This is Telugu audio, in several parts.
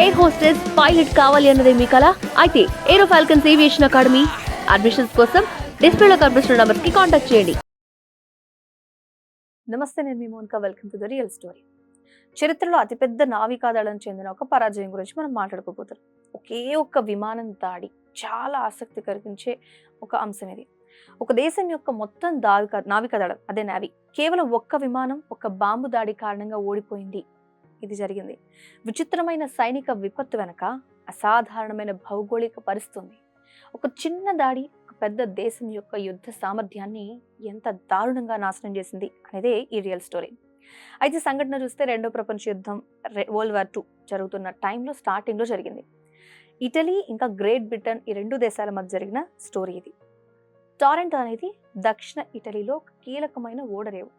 ఎయిర్ హోస్టెస్ పైలట్ కావాలి అన్నదే మీ కళ అయితే Aero Falcons Aviation Academy admissions కోసం డిస్ప్లేలో కనిపిస్తున్న నంబర్స్కి కాంటాక్ట్ చేయండి. నమస్తే నేను మీ Monika. Welcome to the real story చరిత్రలో అతిపెద్ద నావికాదళం చెందిన ఒక పరాజయం గురించి మనం మాట్లాడుకోబోతున్నాం. ఒకే ఒక్క విమానం దాడి చాలా ఆసక్తి కలిగించే ఒక అంశం ఇది. ఒక దేశం యొక్క మొత్తం దావిక నావికాదళం అదే నావి కేవలం ఒక్క విమానం ఒక బాంబు దాడి కారణంగా ఓడిపోయింది. ఇది జరిగింది. విచిత్రమైన సైనిక విపత్తు వెనక అసాధారణమైన భౌగోళిక పరిస్థితుంది. ఒక చిన్న దాడి ఒక పెద్ద దేశం యొక్క యుద్ధ సామర్థ్యాన్ని ఎంత దారుణంగా నాశనం చేసింది అనేదే ఈ రియల్ స్టోరీ. అయితే సంఘటన చూస్తే రెండో ప్రపంచ యుద్ధం రె- వరల్డ్ వార్ టూ జరుగుతున్న టైంలో స్టార్టింగ్లో జరిగింది. ఇటలీ ఇంకా గ్రేట్ బ్రిటన్ ఈ రెండు దేశాల మధ్య జరిగిన స్టోరీ ఇది. టారెంట్ అనేది దక్షిణ ఇటలీలో కీలకమైన ఓడరేవు.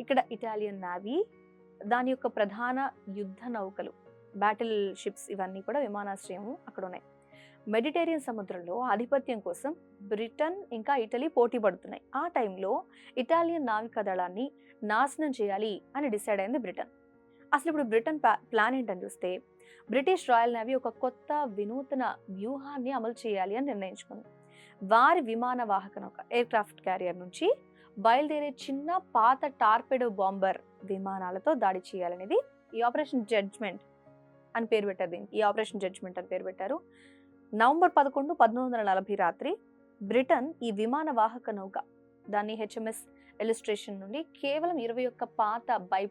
ఇక్కడ ఇటాలియన్ నావీ దాని యొక్క ప్రధాన యుద్ధ నౌకలు బ్యాటిల్ షిప్స్ ఇవన్నీ కూడా విమానాశ్రయము అక్కడ ఉన్నాయి మెడిటేరియన్ సముద్రంలో ఆధిపత్యం కోసం బ్రిటన్ ఇంకా ఇటలీ పోటీ పడుతున్నాయి. ఆ టైంలో ఇటాలియన్ నావికా దళాన్ని నాశనం చేయాలి అని డిసైడ్ అయింది బ్రిటన్ అసలు ఇప్పుడు బ్రిటన్ ప్లా- ప్లాన్ ఏంటని చూస్తే బ్రిటిష్ రాయల్ నేవీ ఒక కొత్త వినూతన వ్యూహాన్ని అమలు చేయాలి అని నిర్ణయించుకుంది. వారి విమాన వాహక నౌక ఎయిర్ క్రాఫ్ట్ క్యారియర్ నుంచి బయలుదేరే చిన్న పాత టార్పెడో బాంబర్ విమానాలతో దాడి చేయాలనేది ఈ ఆపరేషన్ జడ్జ్మెంట్ అని పేరు పెట్టారు దీనికి. ఈ ఆపరేషన్ జడ్జ్మెంట్ అని పేరు పెట్టారు. నవంబర్ పదకొండు పంతొమ్మిది వందల నలభై రాత్రి బ్రిటన్ ఈ విమాన వాహక నౌక దాన్ని హెచ్ఎంఎస్ ఎలిస్ట్రేషన్ నుండి కేవలం ఇరవై ఒక్క పాత బై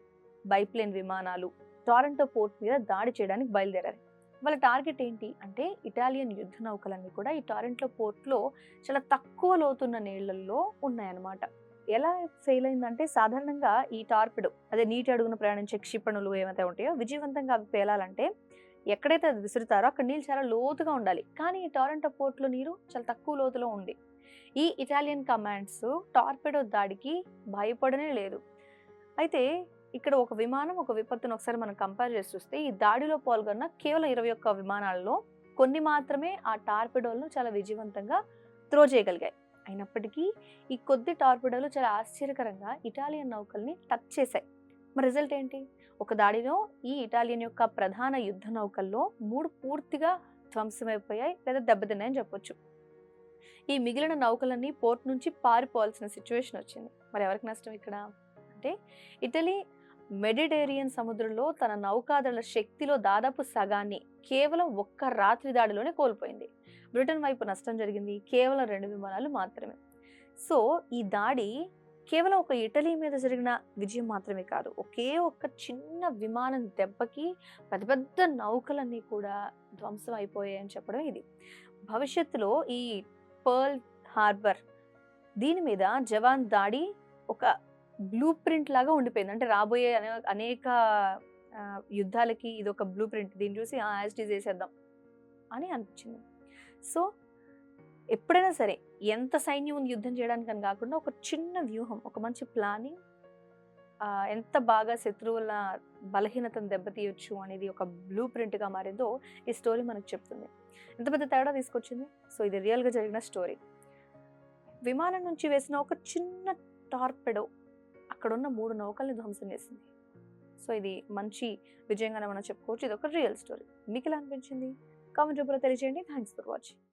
బైప్లేన్ విమానాలు టారెంటో పోర్ట్ మీద దాడి చేయడానికి బయలుదేరారు. వాళ్ళ టార్గెట్ ఏంటి అంటే ఇటాలియన్ యుద్ధ నౌకలన్నీ కూడా ఈ టారెంటో పోర్ట్లో చాలా తక్కువ లోతున్న నీళ్ళలో ఉన్నాయన్నమాట. ఎలా ఫెయిల్ అయిందంటే సాధారణంగా ఈ టార్పిడో అదే నీటి అడుగున ప్రయాణించే క్షిపణులు ఏమైతే ఉంటాయో విజయవంతంగా అవి పేలాలంటే ఎక్కడైతే అది విసురుతారో అక్కడ నీళ్ళు చాలా లోతుగా ఉండాలి. కానీ ఈ టారెంటో పోర్ట్లో నీరు చాలా తక్కువ లోతులో ఉంది. ఈ ఇటాలియన్ కమాండ్స్ టార్పెడో దాడికి భయపడనే లేదు. అయితే ఇక్కడ ఒక విమానం ఒక విపత్తును ఒకసారి మనం కంపేర్ చేసి చూస్తే ఈ దాడిలో పాల్గొన్న కేవలం ఇరవై ఒక్క విమానాల్లో కొన్ని మాత్రమే ఆ టార్పెడోలను చాలా విజయవంతంగా త్రో చేయగలిగాయి. అయినప్పటికీ ఈ కొద్ది టార్పిడోలు చాలా ఆశ్చర్యకరంగా ఇటాలియన్ నౌకల్ని టచ్ చేశాయి. మరి రిజల్ట్ ఏంటి? ఒక దాడిలో ఈ ఇటాలియన్ యొక్క ప్రధాన యుద్ధ నౌకల్లో మూడు పూర్తిగా ధ్వంసమైపోయాయి లేదా దెబ్బతిన్నాయని చెప్పొచ్చు. ఈ మిగిలిన నౌకలన్నీ పోర్ట్ నుంచి పారిపోవాల్సిన సిచ్యువేషన్ వచ్చింది. మరి ఎవరికి నష్టం ఇక్కడ? అంటే ఇటలీ మెడిటేరియన్ సముద్రంలో తన నౌకాదళ శక్తిలో దాదాపు సగాన్ని కేవలం ఒక్క రాత్రి దాడిలోనే కోల్పోయింది. బ్రిటన్ వైపు నష్టం జరిగింది కేవలం రెండు విమానాలు మాత్రమే. సో ఈ దాడి కేవలం ఒక ఇటలీ మీద జరిగిన విజయం మాత్రమే కాదు ఒకే ఒక్క చిన్న విమానం దెబ్బకి పెద్ద పెద్ద నౌకలన్నీ కూడా ధ్వంసం అయిపోయాయని చెప్పడం ఇది. భవిష్యత్తులో ఈ పర్ల్ హార్బర్ దీని మీద జవాన్ దాడి ఒక బ్లూ ప్రింట్ లాగా ఉండిపోయింది. అంటే రాబోయే అనే- అనేక యుద్ధాలకి ఇది ఒక బ్లూ ప్రింట్ దీన్ని చూసి యాజ్టీజ్ చేసేద్దాం అని అనిపించింది. సో ఎప్పుడైనా సరే ఎంత సైన్యం ఉంది యుద్ధం చేయడానికి అని కాకుండా ఒక చిన్న వ్యూహం ఒక మంచి ప్లానింగ్ ఎంత బాగా శత్రువుల బలహీనతను దెబ్బతీయొచ్చు అనేది ఒక బ్లూ ప్రింట్గా మారిందో ఈ స్టోరీ మనకు చెప్తుంది. ఎంత పెద్ద తేడా తీసుకొచ్చింది? సో ఇది రియల్గా జరిగిన స్టోరీ. విమానం నుంచి వేసిన ఒక చిన్న టార్పెడో అక్కడున్న మూడు నౌకల్ని ధ్వంసం చేసింది. సో ఇది మంచి విజయంగానే మనం చెప్పుకోవచ్చు. ఇది ఒక రియల్ స్టోరీ. మీకు ఎలా అనిపించింది? కామెంట్ రూపంలో తెలియజేయండి. Thanks for watching.